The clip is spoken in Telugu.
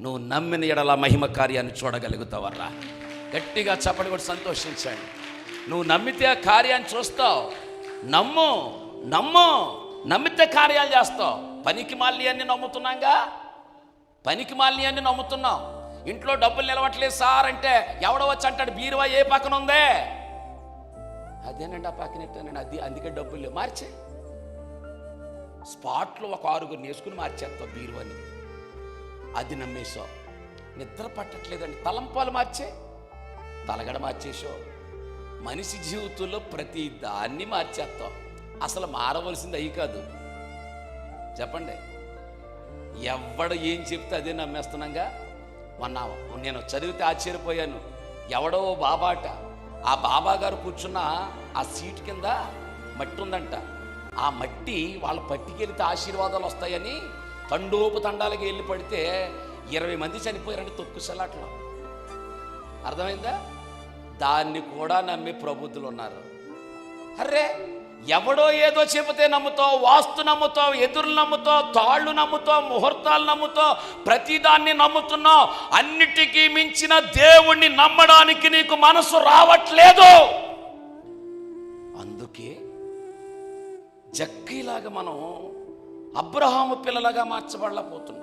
నువ్వు నమ్మిన ఎడల మహిమ కార్యాన్ని చూడగలుగుతావరా. గట్టిగా చప్పటి కూడా సంతోషించండి. నువ్వు నమ్మితే ఆ కార్యాన్ని చూస్తావు. నమ్ము నమ్ము నమ్మితే కార్యాలు చేస్తావు. పనికి మాలి అన్ని నమ్ముతున్నాగా? పనికి మాల్యాన్ని నమ్ముతున్నావు. ఇంట్లో డబ్బులు నిలవట్లేదు సార్ అంటే ఎవడో వచ్చి అంటాడు బీరువా ఏ పక్కన ఉందే? అదేనండి ఆ పక్కన ఎట్టానండి? అది అందుకే డబ్బులు లేవు. మార్చే. స్పాట్లో ఒక ఆరుగురిని వేసుకుని మార్చేస్తావు బీరువాని. అది నమ్మేశావు. నిద్ర పట్టట్లేదండి. తలంపాలు మార్చే తలగడ మార్చేసావు మనిషి జీవితంలో ప్రతి దాన్ని మార్చేస్తావు. అసలు మారవలసింది అయి కాదు. చెప్పండి. ఎవడు ఏం చెప్తే అదే నమ్మేస్తున్నాగా? మొన్న నేను చదివితే ఆశ్చర్యపోయాను. ఎవడో ఓ బాబాట ఆ బాబా గారు కూర్చున్న ఆ సీట్ కింద మట్టి ఉందంట. ఆ మట్టి వాళ్ళ పట్టికెళ్తే ఆశీర్వాదాలు వస్తాయని తండోపు తండాలకి వెళ్ళి పడితే ఇరవై మంది చనిపోయారండి తొక్కుసలాట్లో అర్థమైందా? దాన్ని కూడా నమ్మి ప్రబుద్ధులు ఉన్నారు. అర్రే ఎవడో ఏదో చెబితే నమ్ముతావు వాస్తు నమ్ముతావు ఎదురు నమ్ముతావు తాళ్ళు నమ్ముతావు ముహూర్తాలు నమ్ముతావు ప్రతిదాన్ని నమ్ముతున్నావు. అన్నిటికీ మించిన దేవుణ్ణి నమ్మడానికి నీకు మనసు రావట్లేదు. అందుకే జక్కీలాగా మనం అబ్రహాము పిల్లలుగా మార్చబడలేకపోతున్నాం